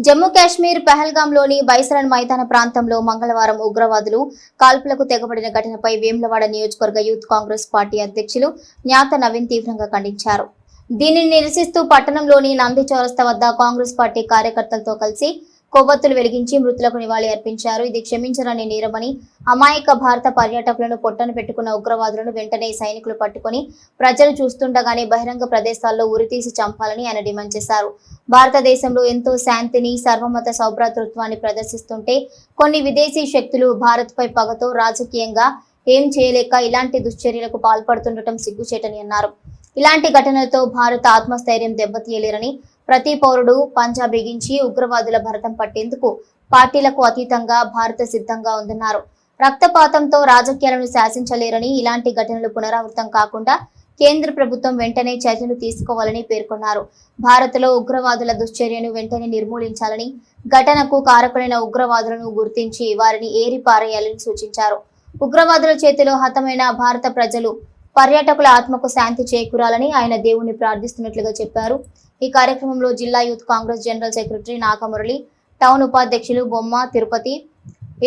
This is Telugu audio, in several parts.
జమ్మూ కాశ్మీర్ పహల్గాంలోని బైసరన్ మైదాన ప్రాంతంలో మంగళవారం ఉగ్రవాదులు కాల్పులకు తెగబడిన ఘటనపై వేములవాడ నియోజకవర్గ యూత్ కాంగ్రెస్ పార్టీ అధ్యక్షులు జ్ఞాత నవీన్ తీవ్రంగా ఖండించారు. దీనిని నిరసిస్తూ పట్టణంలోని నంది చౌరస్తా వద్ద కాంగ్రెస్ పార్టీ కార్యకర్తలతో కలిసి కొవ్వొత్తులు వెలిగించి మృతులకు నివాళి అర్పించారు. ఇది క్షమించరాని నేరమని అమాయక భారత పర్యాటకులను పొట్టన పెట్టుకున్న ఉగ్రవాదులను వెంటనే సైనికులు పట్టుకుని ప్రజలు చూస్తుండగానే బహిరంగ ప్రదేశాల్లో ఉరితీసి చంపాలని ఆయన డిమాండ్ చేశారు. భారతదేశంలో ఎంతో శాంతిని సర్వమత సౌభ్రాతృత్వాన్ని ప్రదర్శిస్తుంటే కొన్ని విదేశీ శక్తులు భారత్పై పగతో రాజకీయంగా ఏం చేయలేక ఇలాంటి దుశ్చర్యలకు పాల్పడుతుండటం సిగ్గుచేటని అన్నారు. ఇలాంటి ఘటనలతో భారత ఆత్మస్థైర్యం దెబ్బతీయలేరని ప్రతి పౌరుడు పంజా బిగించి ఉగ్రవాదుల భరతం పట్టేందుకు పార్టీలకు అతీతంగా భారత సిద్ధంగా ఉందన్నారు. రక్తపాతంతో రాజకీయాలను శాసించలేరని ఇలాంటి ఘటనలు పునరావృతం కాకుండా కేంద్ర ప్రభుత్వం వెంటనే చర్యలు తీసుకోవాలని పేర్కొన్నారు. భారత్లో ఉగ్రవాదుల దుశ్చర్యను వెంటనే నిర్మూలించాలని ఘటనకు కారకులైన ఉగ్రవాదులను గుర్తించి వారిని ఏరిపారేయాలని సూచించారు. ఉగ్రవాదుల చేతిలో హతమైన భారత ప్రజలు పర్యాటకుల ఆత్మకు శాంతి చేకూరాలని ఆయన దేవుణ్ణి ప్రార్థిస్తున్నట్లుగా చెప్పారు. ఈ కార్యక్రమంలో జిల్లా youth Congress general secretary Nagamurali town ఉపాధ్యక్షులు Bomma Tirupati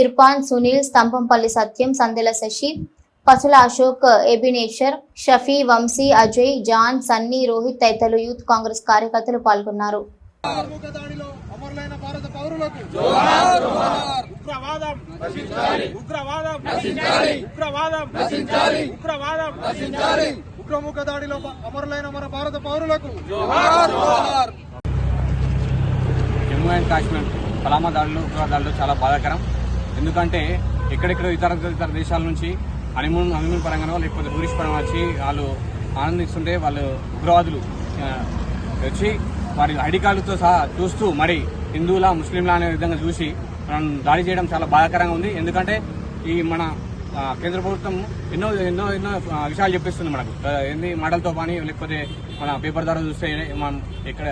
Irfan Sunil Stambhampalli Satyam Sandela Sasi Pasula Ashok Ebenezer Shafi Vamsi Ajay John Sunny Rohit తదితరులు యూత్ కాంగ్రెస్ కార్యకర్తలు పాల్గొన్నారు. దాడిలో అమరులైన భారత పౌరులకు ఉగ్రవాదం. ఉగ్రవాదం. ఉగ్రవాదం. ఉగ్రవాదం. ఉగ్రముఖ దాడిలో అమరులైన మన భారత పౌరులకు జమ్మూ అండ్ కాశ్మీర్ పలామా దాడులు ఉగ్రవాద దాడులు చాలా బాధాకరం. ఎందుకంటే ఎక్కడెక్కడ ఇతర ఇతర దేశాల నుంచి హనీమూన్ హనీమూన్ పరంగానో లేకపోతే టూరిస్ట్ పరంగా వచ్చి వాళ్ళు ఆనందిస్తుంటే వాళ్ళు ఉగ్రవాదులు వచ్చి వారి ఐడి కార్డుతో సహా చూస్తూ మరి హిందువుల ముస్లింల అనే విధంగా చూసి మనం దాడి చేయడం చాలా బాధాకరంగా ఉంది. ఎందుకంటే ఈ మన కేంద్ర ప్రభుత్వం ఎన్నో ఎన్నో ఎన్నో విషయాలు చెప్పిస్తుంది మనకు. ఎన్ని ఏంది మాటలతో కానీ లేకపోతే మన పేపర్ ద్వారా చూస్తే మనం ఇక్కడ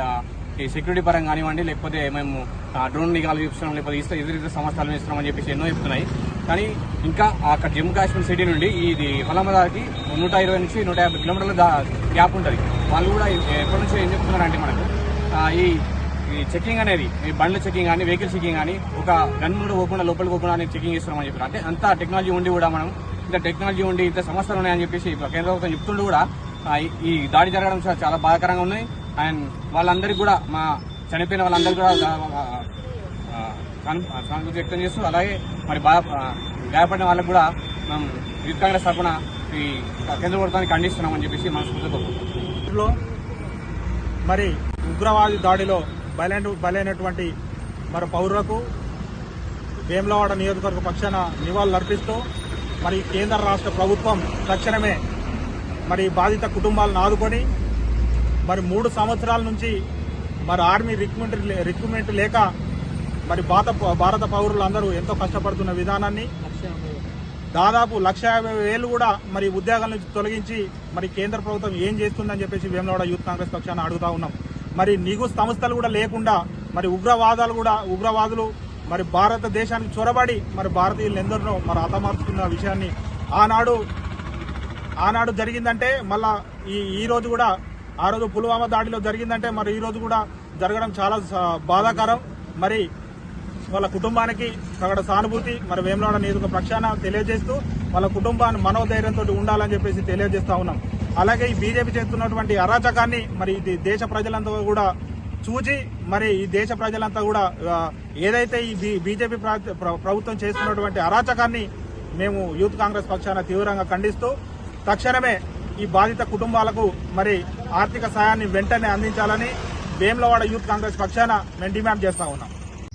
ఈ సెక్యూరిటీ పరంగా కానివ్వండి లేకపోతే మేము డ్రోన్ నిఘాలు చూపిస్తున్నాం లేకపోతే ఇస్తే ఇతర ఇతర సంస్థలు ఇస్తున్నామని చెప్పేసి ఎన్నో చెప్తున్నాయి. కానీ ఇంకా అక్కడ జమ్మూ కాశ్మీర్ సిటీ నుండి ఇది ఫలమదాకి నూట ఇరవై నుంచి నూట యాభై కిలోమీటర్ల గ్యాప్ ఉంటుంది. వాళ్ళు కూడా ఎప్పటి నుంచో ఏం చెప్తున్నారంటే మనకు ఈ ఈ చెకింగ్ అనేది ఈ బండ్ల చెకింగ్ కానీ వెహికల్ చెకింగ్ కానీ ఒక గన్ కూడా పోకుండా లోపలికి పోకుండా అని చెకింగ్ చేస్తున్నామని చెప్పారు. అంటే అంత టెక్నాలజీ ఉండి కూడా మనం ఇంత టెక్నాలజీ ఉండి ఇంత సమస్యలు ఉన్నాయని చెప్పేసి కేంద్ర ప్రభుత్వం చెప్తుండూ కూడా. ఈ- దాడి జరగడం చాలా బాధాకరంగా ఉన్నాయి అండ్ వాళ్ళందరికీ కూడా మా చనిపోయిన వాళ్ళందరికీ కూడా సానుభూతి వ్యక్తం చేస్తూ అలాగే మరి బాగా గాయపడిన వాళ్ళకు కూడా మనం యూత్ కాంగ్రెస్ తరఫున ఈ కేంద్ర ప్రభుత్వాన్ని ఖండిస్తున్నామని చెప్పేసి మనస్ఫూర్తిగా కోరుకుంటున్నాం. మరి ఉగ్రవాది దాడిలో బలైన బలైనటువంటి మరి పౌరులకు వేములవాడ నియోజకవర్గ పక్షాన నివాళులు అర్పిస్తూ మరి కేంద్ర రాష్ట్ర ప్రభుత్వం తక్షణమే మరి బాధిత కుటుంబాలను ఆదుకొని మరి మూడు సంవత్సరాల నుంచి మరి ఆర్మీ రిక్రూట్మెంట్ రిక్రూట్మెంట్ లేక మరి భారత భారత పౌరులందరూ ఎంతో కష్టపడుతున్న విధానాన్ని దాదాపు లక్ష యాభై వేలు కూడా మరి ఉద్యోగాల నుంచి తొలగించి మరి కేంద్ర ప్రభుత్వం ఏం చేస్తుందని చెప్పేసి వేములవాడ యూత్ కాంగ్రెస్ పక్షాన అడుగుతా ఉన్నాం. మరి నిగు సంస్థలు కూడా లేకుండా మరి ఉగ్రవాదాలు కూడా ఉగ్రవాదులు మరి భారతదేశానికి చొరబడి మరి భారతీయులు ఎందరినో మరి హతమార్చుకున్న విషయాన్ని ఆనాడు ఆనాడు జరిగిందంటే మళ్ళా ఈ ఈ రోజు కూడా ఆ రోజు పుల్వామా దాడిలో జరిగిందంటే మరి ఈ రోజు కూడా జరగడం చాలా బాధాకరం. మరి వాళ్ళ కుటుంబానికి అక్కడ సానుభూతి మరి వేమలాడ నియోజక పక్షాన తెలియజేస్తూ వాళ్ళ కుటుంబాన్ని మనోధైర్యంతో ఉండాలని చెప్పేసి తెలియజేస్తా ఉన్నాం. అలాగే ఈ బీజేపీ చేస్తున్నటువంటి అరాచకాన్ని మరి ఇది దేశ ప్రజలంతా కూడా చూచి మరి ఈ దేశ ప్రజలంతా కూడా ఏదైతే ఈ బీ- బీజేపీ ప్రా- ప్రభుత్వం చేస్తున్నటువంటి అరాచకాన్ని మేము యూత్ కాంగ్రెస్ పక్షాన తీవ్రంగా ఖండిస్తూ తక్షణమే ఈ బాధిత కుటుంబాలకు మరి ఆర్థిక సాయాన్ని వెంటనే అందించాలని వేములవాడ యూత్ కాంగ్రెస్ పక్షాన మేము డిమాండ్ చేస్తా ఉన్నాం.